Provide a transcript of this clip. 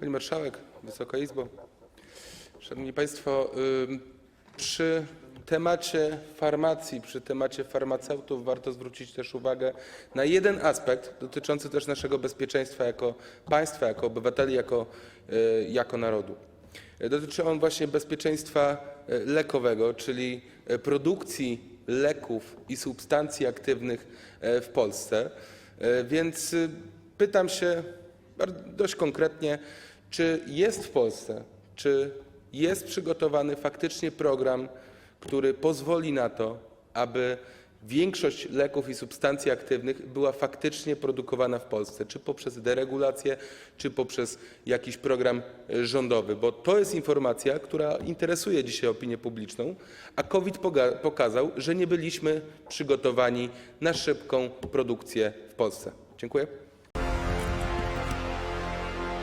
Pani Marszałek, Wysoka Izbo, Szanowni Państwo, przy temacie farmacji, przy temacie farmaceutów warto zwrócić też uwagę na jeden aspekt dotyczący też naszego bezpieczeństwa jako państwa, jako obywateli, jako, y, jako narodu. Dotyczy on właśnie bezpieczeństwa y, lekowego, czyli y, produkcji leków i substancji aktywnych w Polsce. Więc pytam się dość konkretnie, czy jest w Polsce, czy jest przygotowany faktycznie program, który pozwoli na to, aby większość leków i substancji aktywnych była faktycznie produkowana w Polsce, czy poprzez deregulację, czy poprzez jakiś program e, rządowy, bo to jest informacja, która interesuje dzisiaj opinię publiczną, a COVID pokazał, że nie byliśmy przygotowani na szybką produkcję w Polsce. Dziękuję.